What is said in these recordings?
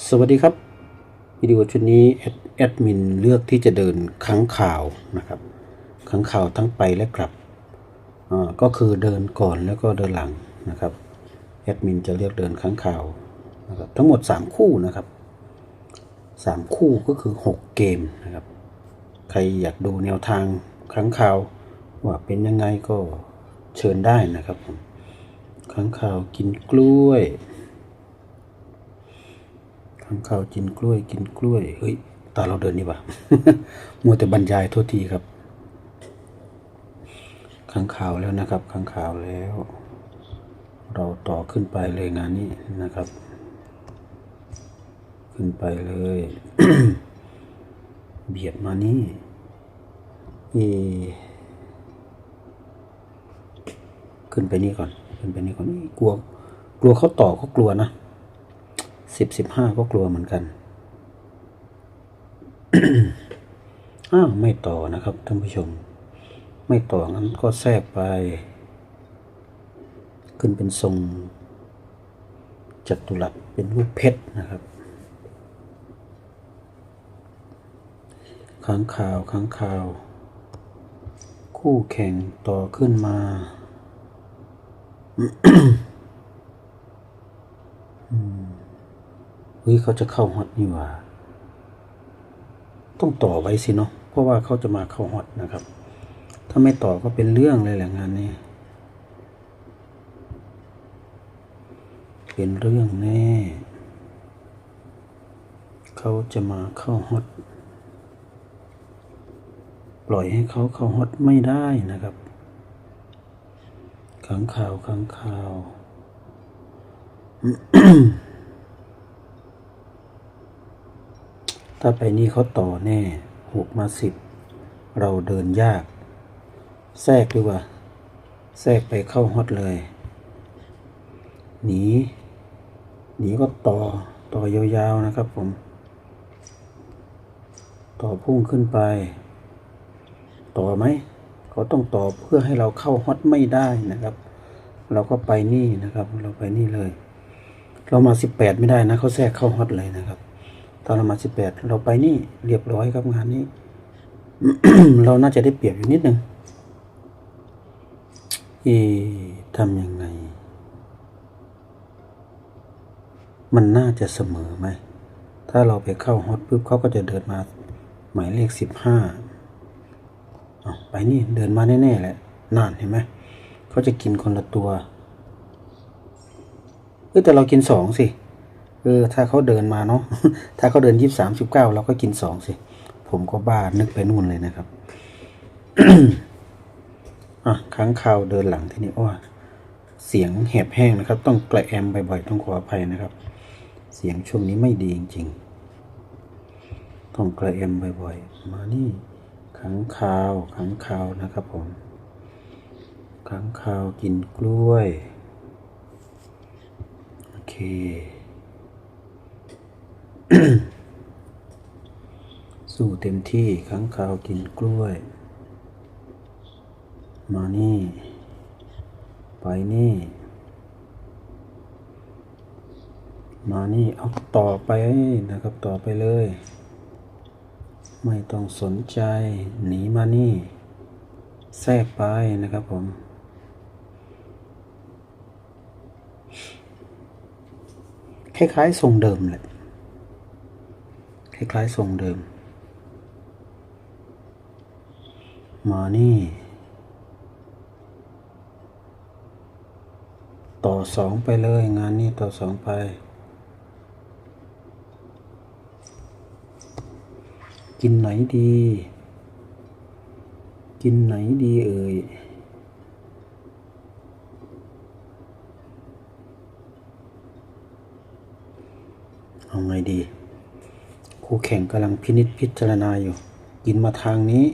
สวัสดีครับวิดีโอชุดนี้แอดมินเลือกที่จะเดินค้างข่าวนะครับค้างข่าวทั้งไปและกลับก็คือเดินก่อนแล้วก็เดินหลังนะครับแอดมินจะเลือกเดินค้างข่าวนะครับทั้งหมด 3 คู่นะครับ 3 คู่ก็คือ 6 เกมนะครับ ใครอยากดูแนวทางค้างข่าวว่าเป็นยังไงก็เชิญได้นะครับผมค้างข่าวกินกล้วย ข้างข้าวกินกล้วยกินกล้วย เฮ้ย ตาเราเดินนี่ปะมัวแต่บรรยายโทษทีครับข้างข่าวแล้วนะครับข้างข่าวแล้ว เราต่อขึ้นไปเลยงานนี้นะครับ ขึ้นไปเลย เบียดมานี่เอขึ้นไปนี่ก่อน ขึ้นไปนี่ก่อนกลัว กลัวเขาต่อก็กลัวนะ สิบสิบห้าก็กลัวเหมือนกัน อ้าว ไม่ต่อนะครับท่านผู้ชม ไม่ต่องั้นก็แทรกไป ขึ้นเป็นทรงจัตุรัสเป็นรูปเพชรนะครับค้างคาวค้างคาว คู่แข่งต่อขึ้นมา เฮ้ยเขาจะเข้าฮอตนี่ว่าต้องต่อไว้สิเนาะเพราะว่าเขาจะมาเข้าฮอตนะครับ ถ้าไม่ต่อก็เป็นเรื่องเลยแหละงานนี้ เป็นเรื่องแน่ เขาจะมาเข้าฮอตปล่อยให้เขาเข้าฮอตไม่ได้นะครับขังข่าวขังข่าว ถ้าไปนี่เขาต่อแน่หกมาสิบเราเดินยาก แทรกดีกว่า แทรกไปเข้าฮอตเลย หนี หนีก็ต่อ ต่อยาวๆนะครับผม ต่อพุ่งขึ้นไป ต่อไหม เขาต้องต่อเพื่อให้เราเข้าฮอตไม่ได้นะครับ เราก็ไปนี่นะครับ เราไปนี่เลย เรามาสิบแปดไม่ได้นะ เขาแทรกเข้าฮอตเลยนะครับ ตอนเรามาสิบแปดเราไปนี่เรียบร้อยครับงานนี้ เราน่าจะได้เปรียบอยู่นิดนึงเอ๊ทำยังไง มันน่าจะเสมอไหม ถ้าเราไปเข้าฮอตปุ๊บเขาก็จะเดินมา หมายเลขสิบห้าเอาไปนี่เดินมาแน่ๆแหละนานเห็นไหมเขาจะกินคนละตัวเออแต่เรากินสองสิ เออถ้าเขาเดินมาเนาะถ้าเขาเดินยี่สามสิบเก้าเราก็กินสองสิ ผมก็บ้านึกไปนู่นเลยนะครับอะค้างคาวเดินหลังที่นี้ว่าเสียงแหบแห้งนะครับ ต้องกระแอมบ่อยๆต้องขออภัยนะครับ เสียงช่วงนี้ไม่ดีจริงๆต้องกระแอมบ่อยๆมานี่ค้างคาวค้างคาวนะครับผมค้างคาวกินกล้วย โอเค สู้เต็มที่ค้างคาวกินกล้วย มานี่ ไปนี่ มานี่ เอาต่อไปนะครับต่อไปเลย ไม่ต้องสนใจ หนีมานี่ แทรกไปนะครับผมคล้ายๆทรงเดิมแหละ คล้ายๆทรงเดิม มานี่ ต่อสองไปเลยงานนี้ต่อสองไป กินไหนดี กินไหนดีเอ่ยเอาไงดี คู่แข่งกำลังพินิจพิจารณาอยู่ กินมาทางนี้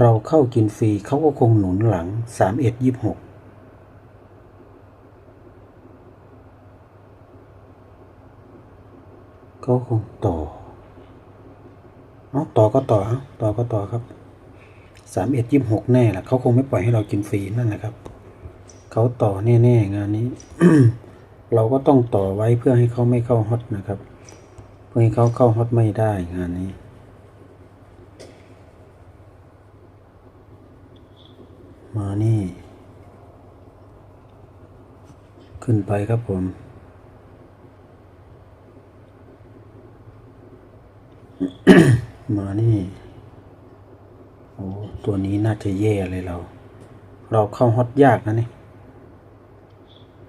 เราเข้ากินฟรีเขาก็คงหนุนหลังสามเอ็ดยี่หกก็คงต่อเอาต่อก็ต่อต่อก็ต่อครับสามเอ็ดยี่หกแน่แหละเขาคงไม่ปล่อยให้เรากินฟรีนั่นแหละครับเขาต่อแน่ๆงานนี้ เราก็ต้องต่อไว้เพื่อให้เขาไม่เข้าฮอตนะครับ เพื่อให้เขาเข้าฮอตไม่ได้งานนี้ มานี่ ขึ้นไปครับผม มานี่ โอ้ ตัวนี้น่าจะแย่เลยเรา เราเข้าฮอตยากนะนี่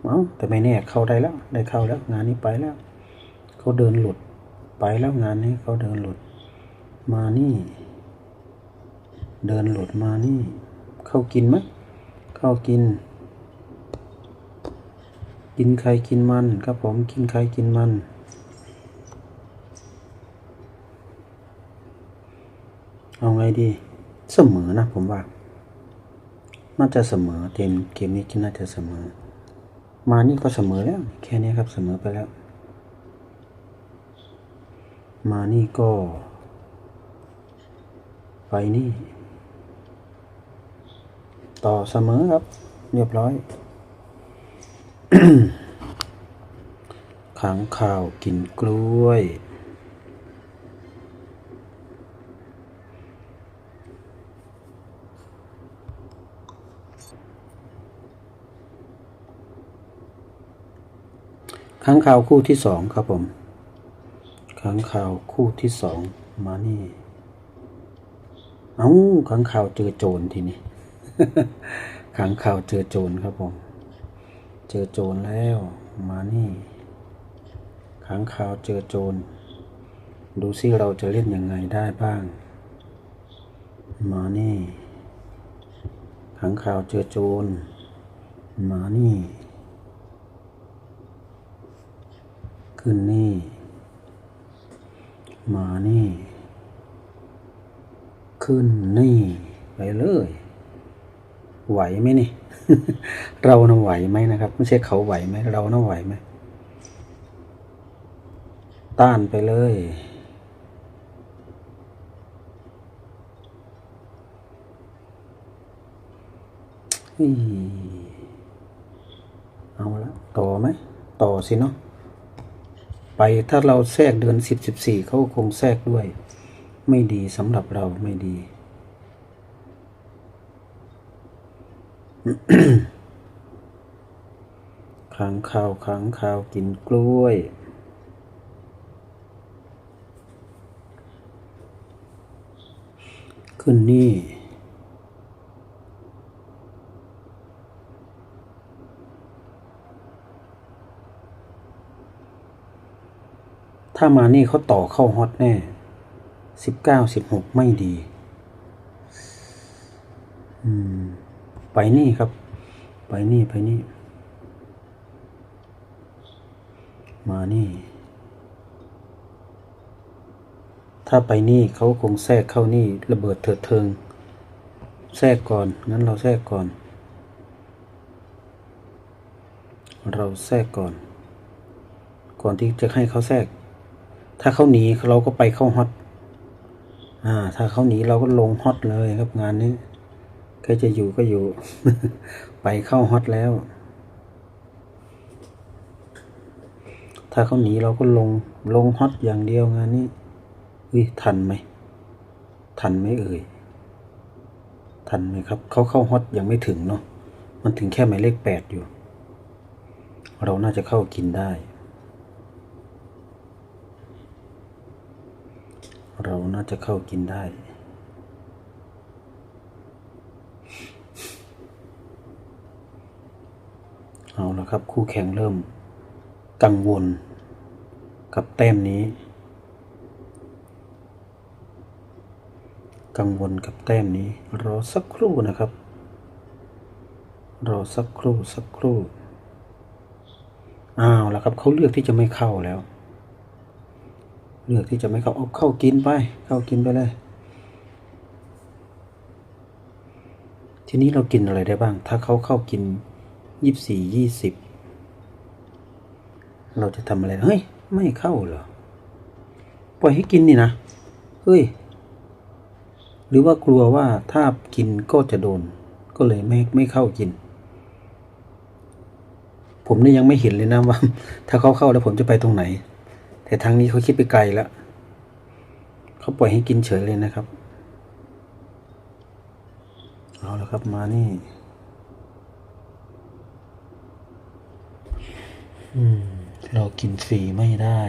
เอ้าแต่ไม่แน่เข้าได้แล้ว ได้เข้าแล้ว งานนี้ไปแล้ว เขาเดินหลุด ไปแล้วงานนี้เขาเดินหลุดมานี่ เดินหลุดมานี่ เข้ากินไหมเข้ากิน กินใครกินมันครับผมกินใครกินมันเอาไงดี เสมอนะผมว่า น่าจะเสมอเกมเกมนี้น่าจะเสมอ มานี่ก็เสมอแล้ว แค่นี้ครับเสมอไปแล้ว มานี่ก็ ไปนี่ ต่อเสมอครับ เรียบร้อย ขังข่าวกินกล้วยค้างข่าวคู่ที่สองครับผม ค้างข่าวคู่ที่สองมานี่ เอ้าค้างข่าวเจอโจรทีนี้ค้างข่าวเจอโจรครับผม เจอโจรแล้วมานี่ค้างข่าวเจอโจร ดูซิเราจะเล่นยังไงได้บ้าง มานี่ค้างข่าวเจอโจร มานี่ ขึ้นนี่ มานี่ ขึ้นนี่ ไปเลย ไหวไหมนี่ เราน่ะไหวไหมนะครับ ไม่ใช่เขาไหวไหมเราน่ะไหวไหมต้านไปเลย เอาละต่อไหม ต่อสิเนาะ ไปถ้าเราแทรกเดือนสิบสิบสี่เขาคงแทรกด้วย ไม่ดีสำหรับเราไม่ดีค้างข่าวค้างข่าวกินกล้วยขึ้นนี่ ถ้ามานี่เขาต่อเข้าฮอตแน่สิบเก้าสิบหกไม่ดี อืม ไปนี่ครับ ไปนี่ไปนี่ มานี่ ถ้าไปนี่เขาคงแทรกเข้านี่ ระเบิดเถิดเทิง แทรกก่อน งั้นเราแทรกก่อน เราแทรกก่อน ก่อนที่จะให้เขาแทรก ถ้าเขาหนีเราก็ไปเข้าฮอตอ่า ถ้าเขาหนีเราก็ลงฮอตเลยครับงานนี้ใครจะอยู่ก็อยู่ ไปเข้าฮอตแล้ว ถ้าเขาหนีเราก็ลงลงฮอตอย่างเดียวงานนี้อุ้ยทันไหม ทันไหมเอ่ย ทันไหมครับ เขาเข้าฮอตยังไม่ถึงเนาะ มันถึงแค่หมายเลขแปดอยู่ เราน่าจะเข้ากินได้ เราน่าจะเข้ากินได้ เอาละครับ คู่แข่งเริ่ม กังวล กับแต้มนี้ กังวลกับแต้มนี้ รอสักครู่นะครับ รอสักครู่สักครู่อ้าวแล้วครับเขาเลือกที่จะไม่เข้าแล้ว เลือกที่จะไม่เข้าเอาเข้ากินไป เข้ากินไปเลย ทีนี้เรากินอะไรได้บ้าง ถ้าเขาเข้ากินยี่สิบสี่ยี่สิบเราจะทำอะไร เฮ้ย ไม่เข้าเหรอ ปล่อยให้กินนี่นะ เฮ้ย หรือว่ากลัวว่าถ้ากินก็จะโดน ก็เลยไม่ไม่เข้ากิน ผมนี่ยังไม่เห็นเลยนะว่า ถ้าเขาเข้าแล้วผมจะไปตรงไหน แต่ทางนี้เขาคิดไปไกลแล้วเขาปล่อยให้กินเฉยเลยนะครับ เอาละครับมานี่อืมเรากินฟรีไม่ได้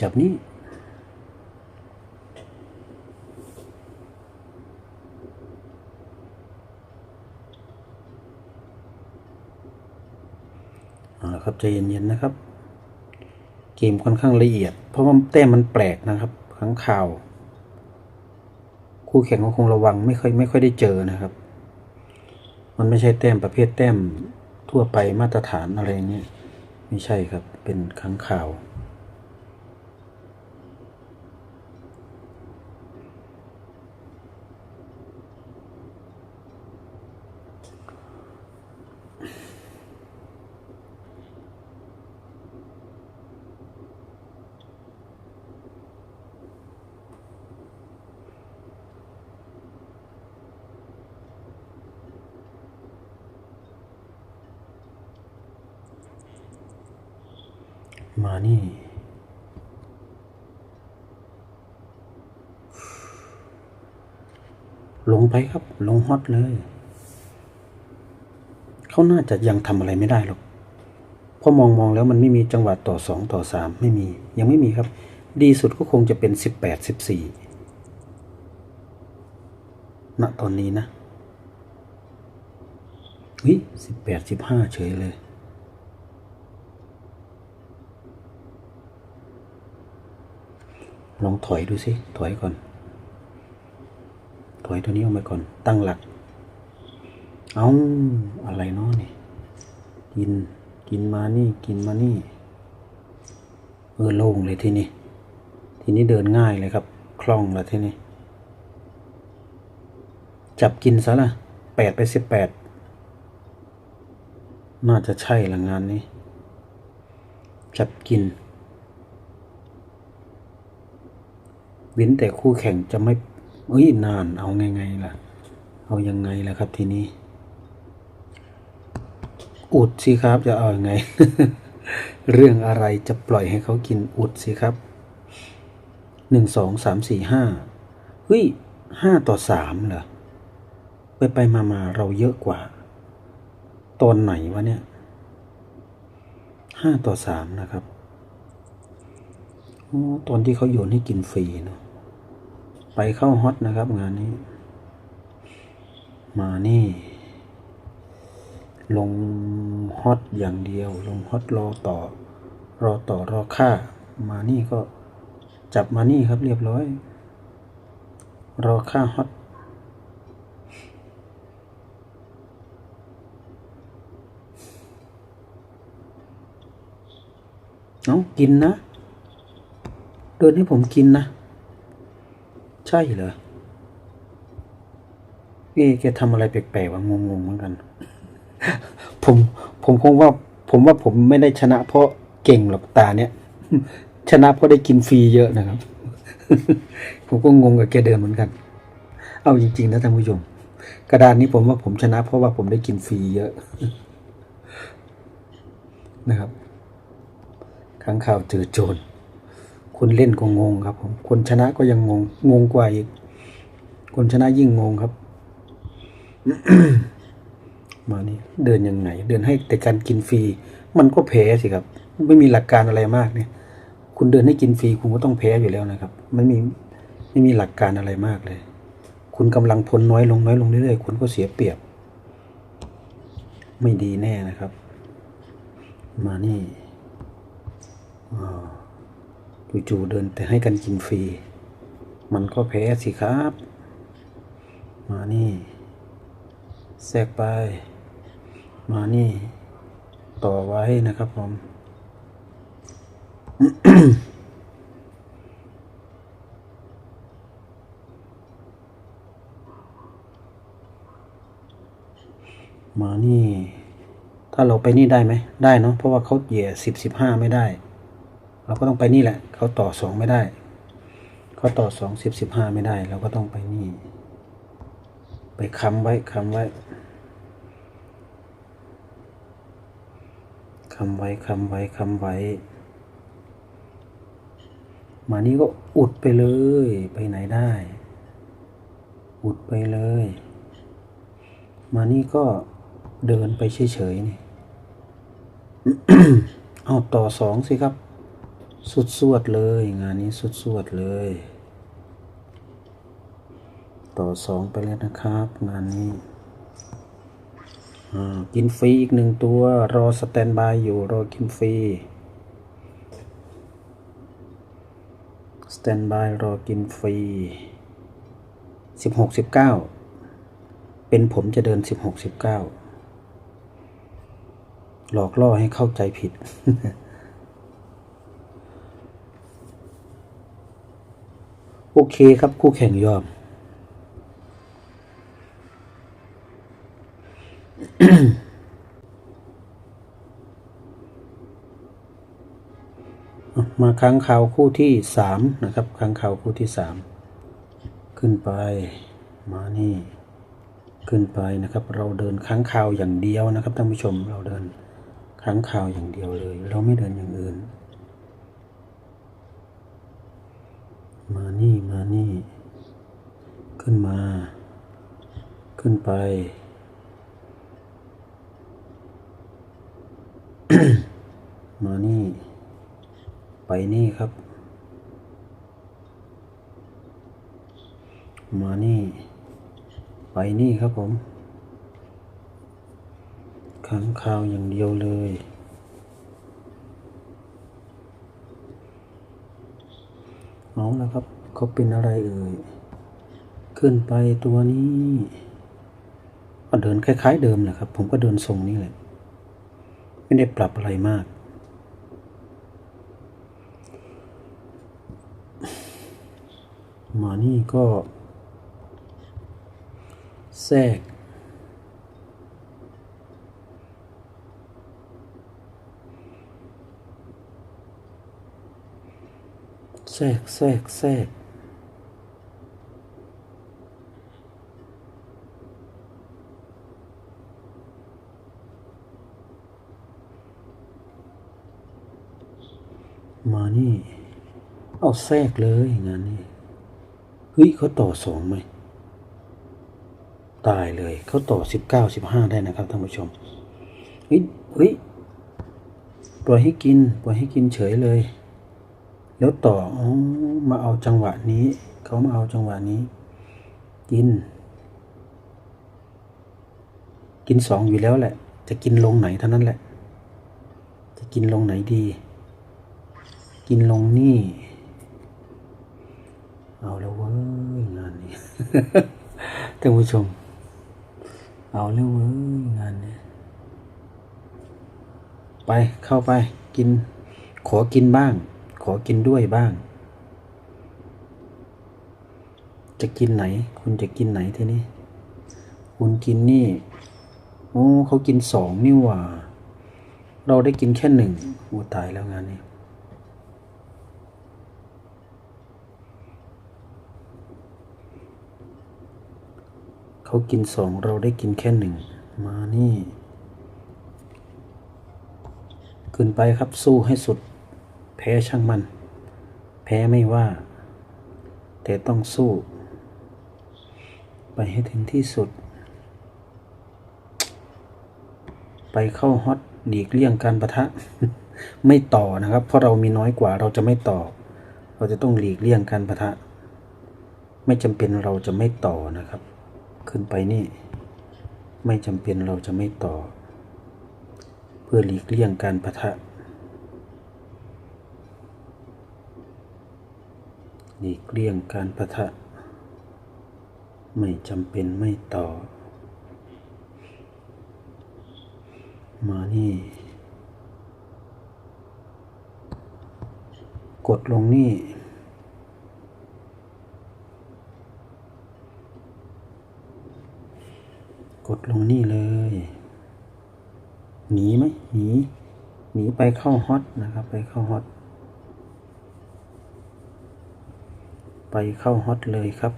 จับนี่ เอาละครับ ใจเย็นๆนะครับ เกมค่อนข้างละเอียด เพราะว่าแต้มมันแปลกนะครับครั้งข่าว คู่แข่งก็คงระวังไม่ค่อยไม่ค่อยได้เจอนะครับ มันไม่ใช่แต้มประเภทแต้มทั่วไปมาตรฐานอะไรเงี้ยไม่ใช่ครับเป็นครั้งข่าว มานี่ ลงไปครับ ลงฮอตเลย เขาน่าจะยังทำอะไรไม่ได้หรอกเพราะมองมองแล้วมันไม่มีจังหวะต่อสองต่อสามไม่มี ยังไม่มีครับ ดีสุดก็คงจะเป็นสิบแปดสิบสี่ณตอนนี้นะวิสิบแปดสิบห้าเฉยเลย ลองถอยดูสิ ถอยก่อน ถอยตัวนี้ออกมาก่อน ตั้งหลัก เอาอะไรเนาะนี่ กิน กินมานี่ กินมานี่ เออโล่งเลยทีนี้ ทีนี้เดินง่ายเลยครับ คล่องแล้วทีนี้ จับกินซะละแปดไปสิบแปด น่าจะใช่ละงานนี้ จับกิน เว้นแต่คู่แข่งจะไม่เอ้ยนานเอาไงไงล่ะ เอายังไงล่ะครับทีนี้ อุดสิครับจะเอาอยัางไง เรื่องอะไรจะปล่อยให้เขากินอุดสิครับหนึ่งสองสามสี่ห้าเฮ้ยห้าต่อสามเหรอไปไปมามาเราเยอะกว่า ตอนไหนวะเนี่ยห้าต่อสามนะครับตอนที่เขาโยนให้กินฟรีเนาะ ไปเข้าฮอตนะครับงานนี้ มานี่ ลงฮอตอย่างเดียว ลงฮอตรอต่อ รอต่อรอค่า มานี่ก็จับมานี่ครับเรียบร้อย รอค่าฮอตเอากินนะ เดินให้ผมกินนะ ใช่เหรอเอ๊ะแกทำอะไรแปลกๆวะงงๆเหมือนกัน ผมผมคงว่า ผมว่าผมไม่ได้ชนะ เพราะเก่งหรอกตาเนี่ย ชนะเพราะได้กินฟรีเยอะนะครับ ผมก็งงกับแกเดินเหมือนกัน เอาจริงๆนะท่านผู้ชมกระดานนี้ผมว่าผมชนะ เพราะว่าผมได้กินฟรีเยอะนะครับข้างข่าวเจอโจร คนเล่นก็งงครับผมคนชนะก็ยังงง งงกว่าอีก คนชนะยิ่งงงครับมานี่เดินยังไง เดินให้แต่การกินฟรี มันก็แพ้สิครับ ไม่มีหลักการอะไรมากเนี่ย คุณเดินให้กินฟรีคุณก็ต้องแพ้อยู่แล้วนะครับไม่มีไม่มีหลักการอะไรมากเลย คุณกำลังพลน้อยลงน้อยลงเรื่อยๆคุณก็เสียเปรียบ ไม่ดีแน่นะครับ มานี่อ่า จู่ๆเดินแต่ให้กันกินฟรี มันก็แพ้สิครับ มานี่ แทรกไป มานี่ ต่อไว้นะครับผม มานี่ ถ้าเราไปนี่ได้ไหม ได้เนาะ เพราะว่าเขาเหยียสิบสิบห้าไม่ได้ เราก็ต้องไปนี่แหละ เขาต่อสองไม่ได้ เขาต่อสองสิบสิบห้าไม่ได้ เราก็ต้องไปนี่ ไปค้ำไว้ค้ำไว้ค้ำไว้ค้ำไว้ค้ำไว้ มานี่ก็อุดไปเลยไปไหนได้ อุดไปเลย มานี่ก็เดินไปเฉยๆนี่ เอาต่อสองสิครับ สุดสวดเลย งานนี้สุดสวดเลย ต่อสองไปแล้วนะครับ งานนี้อ่ากินฟรีอีกหนึ่งตัว รอสแตนบายอยู่ รอกินฟรีสแตนบายรอกินฟรีสิบหกสิบเก้าเป็นผมจะเดินสิบหกสิบเก้าหลอกล่อให้เข้าใจผิด โอเคครับคู่แข่งยอม มาค้างข่าวคู่ที่สามนะครับค้างข่าวคู่ที่สามขึ้นไปมานี่ขึ้นไปนะครับ เราเดินค้างข่าวอย่างเดียวนะครับท่านผู้ชมเราเดินค้างข่าวอย่างเดียวเลย เราไม่เดินอย่างอื่น มานี่มานี่ ขึ้นมา ขึ้นไป มานี่ ไปนี่ครับ มานี่ ไปนี่ครับผมค้างคาวอย่างเดียวเลย เอาแล้วครับ เขาเป็นอะไรเอ่ย ขึ้นไปตัวนี้ก็เดินคล้าย ๆ เดิมแหละครับ ผมก็เดินทรงนี้แหละ ไม่ได้ปรับอะไรมาก มานี่ก็ แทรก แทรกแทรกแทรกมานี่ เอาแทรกเลยงานนี้เฮ้ยเขาต่อสองไหมตายเลยเขาต่อสิบเก้าสิบห้าได้นะครับท่านผู้ชมเฮ้ยเฮ้ยปล่อยให้กิน ปล่อยให้กินเฉยเลย แล้วต่ออมาเอาจังหวะนี้ เขามาเอาจังหวะนี้ กิน กินสองอยู่แล้วแหละ จะกินลงไหนเท่านั้นแหละ จะกินลงไหนดี กินลงนี่ เอาแล้วเว้ยงานนี้ท่านผู้ชม เอาแล้วเว้ยงานนี้ไปเข้าไปกิน ขอกินบ้าง ขอกินด้วยบ้าง จะกินไหน คุณจะกินไหนทีนี้ คุณกินนี่ โอ้เขากินสองนี่หว่า เราได้กินแค่หนึ่งโอ้ตายแล้วงานนี้เขากินสองเราได้กินแค่หนึ่งมานี่ ขึ้นไปครับสู้ให้สุด แพ้ช่างมัน แพ้ไม่ว่า แต่ต้องสู้ ไปให้ถึงที่สุด ไปเข้าฮอตหลีกเลี่ยงการประทะ ไม่ต่อนะครับ เพราะเรามีน้อยกว่าเราจะไม่ต่อ เราจะต้องหลีกเลี่ยงการประทะ ไม่จำเป็นเราจะไม่ต่อนะครับ ขึ้นไปนี่ ไม่จำเป็นเราจะไม่ต่อ เพื่อหลีกเลี่ยงการประทะ หลีกเลี่ยงการประทะ ไม่จำเป็นไม่ต่อ มานี่ กดลงนี่ กดลงนี่เลย หนีไหมหนี หนีไปเข้าฮอตนะครับ ไปเข้าฮอต ไปเข้าฮอตเลยครับ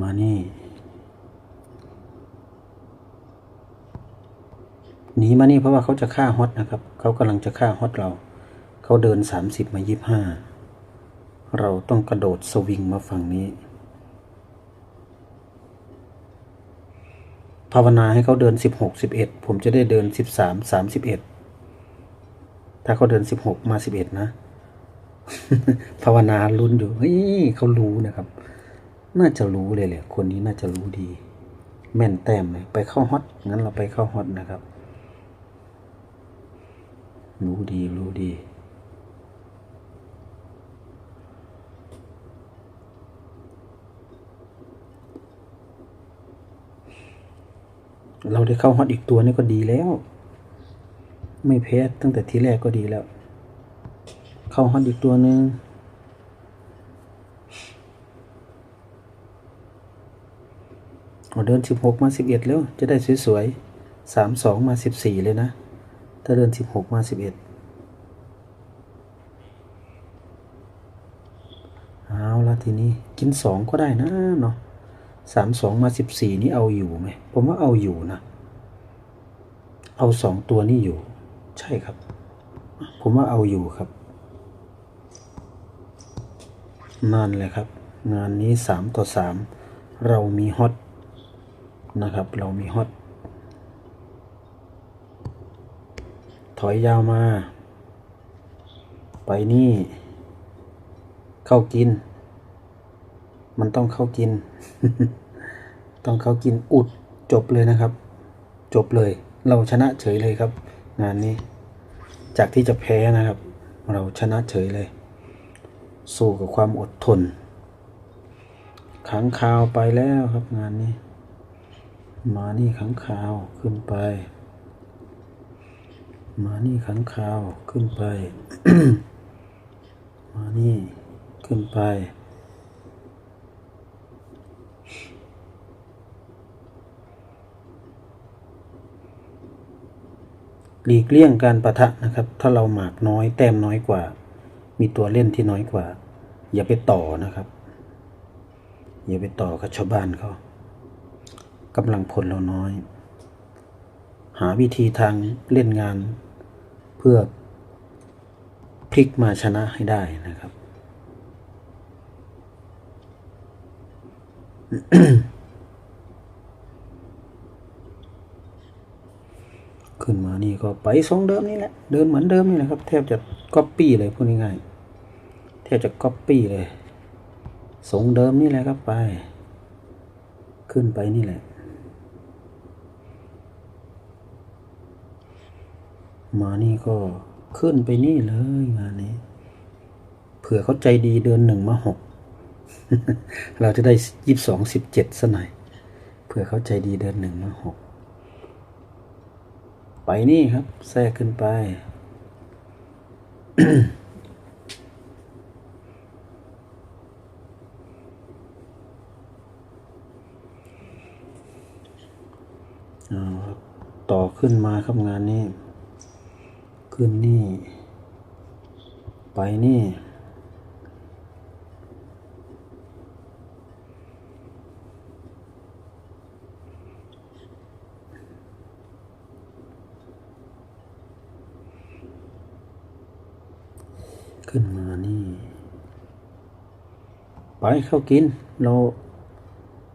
มานี่หนีมานี่เพราะว่าเขาจะฆ่าฮอตนะครับ เขากำลังจะฆ่าฮอตเรา เขาเดินสามสิบมายี่ห้า เราต้องกระโดดสวิงมาฝั่งนี้ ภาวนาให้เขาเดินสิบหกสิบเอ็ดผมจะได้เดินสิบสามสามสิบเอ็ดถ้าเขาเดินสิบหกมาสิบเอ็ดนะ ภาวนาลุ้นอยู่ เฮ้ยเขารู้นะครับ น่าจะรู้เลยแหละ คนนี้น่าจะรู้ดี แม่นแต้มเลย ไปเข้าฮอต งั้นเราไปเข้าฮอตนะครับ รู้ดีรู้ดี เราได้เข้าฮอตอีกตัวนี่ก็ดีแล้ว ไม่แพ้ตั้งแต่ทีแรกก็ดีแล้ว เข้าฮอตอีกตัวหนึ่งเอเดินสิบหกมาสิบเอ็ดแล้ว จะได้สวยๆสามสองมาสิบสี่เลยนะ ถ้าเดินสิบหกมาสิบเอ็ดเอาละทีนี้ กินสองก็ได้นะเนาะ สามสองมาสิบสี่นี่เอาอยู่ไหมผมว่าเอาอยู่นะ เอาสองตัวนี่อยู่ ใช่ครับ ผมว่าเอาอยู่ครับนั่นแหละครับ งานนี้สามต่อสามเรามีฮอตนะครับ เรามีฮอตถอยยาวมา ไปนี่ เข้ากิน มันต้องเข้ากิน ต้องเข้ากินอุดจบเลยนะครับ จบเลย เราชนะเฉยเลยครับ งานนี้ จากที่จะแพ้นะครับ เราชนะเฉยเลย สู้กับความอดทนขังคาวไปแล้วครับงานนี้ มานี่ขังคาวขึ้นไป มานี่ขังคาวขึ้นไป มานี่ขึ้นไป หลีกเลี่ยงการประทะนะครับ ถ้าเราหมากน้อยแต้มน้อยกว่า มีตัวเล่นที่น้อยกว่า อย่าไปต่อนะครับ อย่าไปต่อกับชาวบ้านเขากำลังพลเราน้อย หาวิธีทางเล่นงาน เพื่อพลิกมาชนะให้ได้นะครับ ขึ้นมานี่ก็ไปทรงเดิมนี่แหละ เดินเหมือนเดิมนี่แหละครับ แทบจะก๊อปปี้เลยพูดง่ายๆแทบจะก๊อปปี้เลยทรงเดิมนี่แหละครับไป ขึ้นไปนี่แหละ มานี่ก็ขึ้นไปนี่เลยงานนี้ เผื่อเขาใจดีเดือนหนึ่งมาหกเราจะได้ยี่สิบสองสิบเจ็ดซะหน่อยเผื่อเขาใจดีเดือนหนึ่งมาหก ไปนี่ครับ แทรกขึ้นไป ต่อขึ้นมาครับงานนี้ ขึ้นนี่ ไปนี่มานี่ ไป เข้ากิน เรา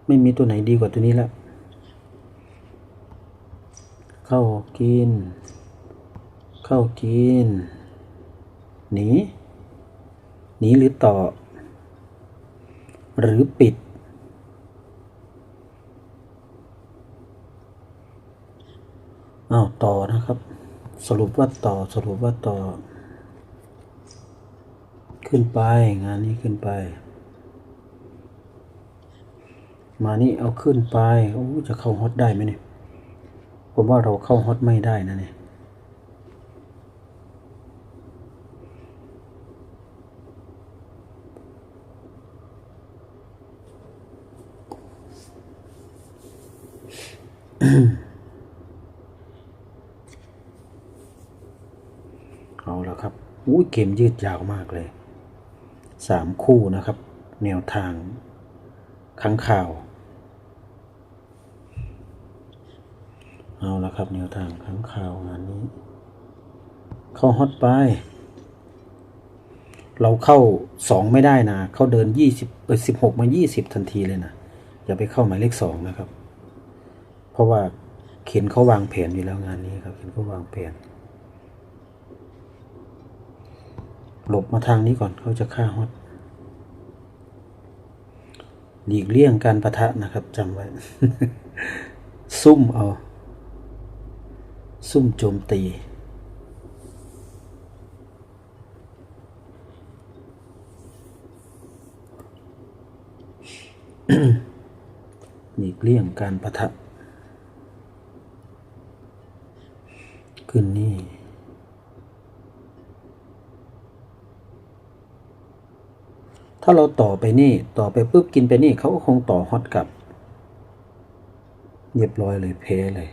ไม่มีตัวไหนดีกว่าตัวนี้แล้ว เข้ากิน เข้ากิน หนี หนีหรือต่อ หรือปิด อ้าว ต่อนะครับ สรุปว่าต่อ สรุปว่าต่อ ขึ้นไป งานนี้ขึ้นไป มานี่เอาขึ้นไปโอ้จะเข้าฮอตได้ไหมเนี่ย ผมว่าเราเข้าฮอตไม่ได้นะเนี่ยเอาละครับอุ้ยเกมยืดยาวมากเลยสามคู่นะครับ แนวทาง ขังข่าว เอาละครับแนวทางค้างข่าวงานนี้ เข้าฮอตไป เราเข้าสองไม่ได้นะ เข้าเดินยี่สิบเออสิบหกมายี่สิบทันทีเลยนะอย่าไปเข้าหมายเลขสองนะครับ เพราะว่าเขียนเขาวางแผนอยู่แล้วงานนี้ครับเขียนเขาวางแผนหลบมาทางนี้ก่อนเขาจะฆ่าฮอตหลีกเลี่ยงการประทะนะครับจำไว้ ซุ่มเอา ซุ่มโจมตี หลีกเลี่ยงการประทะขึ้นนี่ถ้าเราต่อไปนี่ต่อไปปุ๊บกินไปนี่เขาก็คงต่อฮอตกลับ เรียบร้อยเลยเพเลย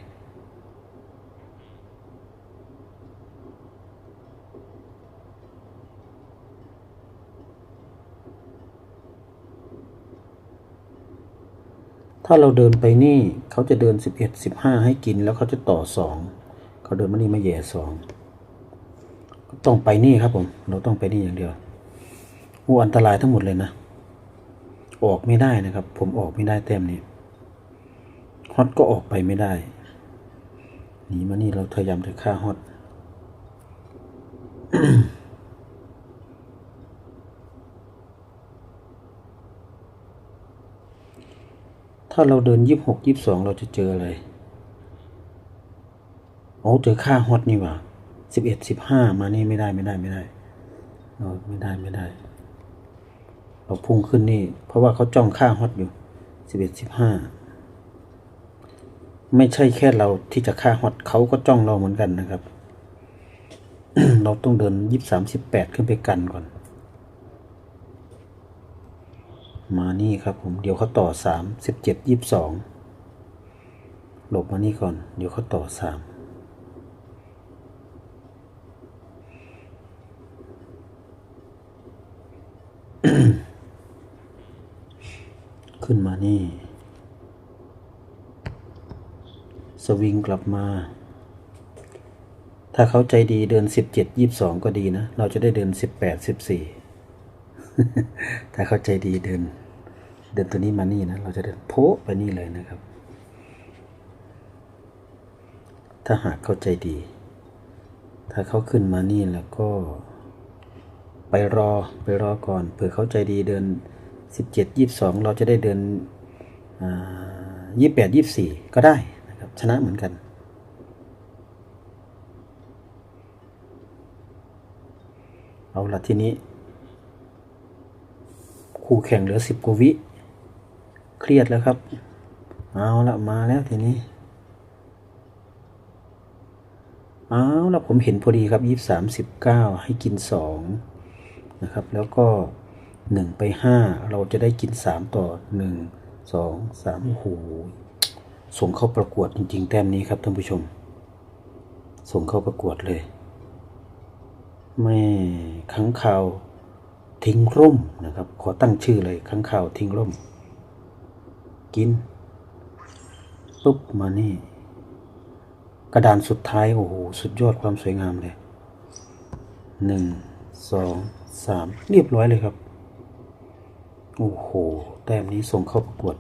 ถ้าเราเดินไปนี่เขาจะเดินสิบเอ็ดสิบห้าให้กินแล้วเขาจะต่อสองเขาเดินมานี่มาแย่สองต้องไปนี่ครับผม เราต้องไปนี่อย่างเดียวโอ้อันตรายทั้งหมดเลยนะ ออกไม่ได้นะครับ ผมออกไม่ได้แต้มนี้ฮอตก็ออกไปไม่ได้หนีมานี่เราพยายามจะฆ่าฮอต ถ้าเราเดินยี่สิบหกยี่สิบสองเราจะเจออะไรโอ้เจอค่าฮอตนี่หว่าสิบเอ็ดสิบห้ามานี่ไม่ได้ไม่ได้ไม่ได้เราไม่ได้ไม่ได้ เราพุ่งขึ้นนี่ เพราะว่าเขาจ้องค่าฮอตอยู่สิบเอ็ดสิบห้าไม่ใช่แค่เราที่จะฆ่าฮอตเขาก็จ้องเราเหมือนกันนะครับ เราต้องเดินยี่สามสิบแปดขึ้นไปกันก่อน มานี่ครับผมเดี๋ยวเขาต่อสามสิบเจ็ดยี่สองหลบมานี่ก่อน เดี๋ยวเขาต่อสามขึ้นมานี่ สวิงกลับมา ถ้าเขาใจดีเดินสิบเจ็ดยี่สองก็ดีนะ เราจะได้เดินสิบแปดสิบสี่ ถ้าเข้าใจดีเดิน เดินตัวนี้มานี่นะ เราจะเดินโพไปนี่เลยนะครับ ถ้าหากเข้าใจดี ถ้าเขาขึ้นมานี่แล้วก็ ไปรอไปรอก่อนเผื่อเข้าใจดีเดินสิบเจ็ดยี่สองเราจะได้เดินยี่แปดยี่สี่ก็ได้นะครับชนะเหมือนกัน เอาละทีนี้ คู่แข่งเหลือสิบกว่าวิ เครียดแล้วครับ เอาละมาแล้วทีนี้ เอาละผมเห็นพอดีครับยี่สามสิบเก้าให้กินสองนะครับ แล้วก็หนึ่งไปห้าเราจะได้กินสามต่อหนึ่งสองสามโอ้โหส่งเข้าประกวดจริง ๆ แต้มนี้ครับท่านผู้ชม ส่งเข้าประกวดเลยแม่ขังข่าว ทิ้งร่มนะครับ ขอตั้งชื่อเลยขังข่าวทิ้งร่ม กินปุ๊บมานี่ กระดานสุดท้าย โอ้โห สุดยอดความสวยงามเลยหนึ่งสองสามเรียบร้อยเลยครับ โอ้โห แต้มนี้ส่งเข้าประกวด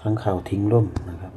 ครั้งข่าวทิ้งร่มนะครับ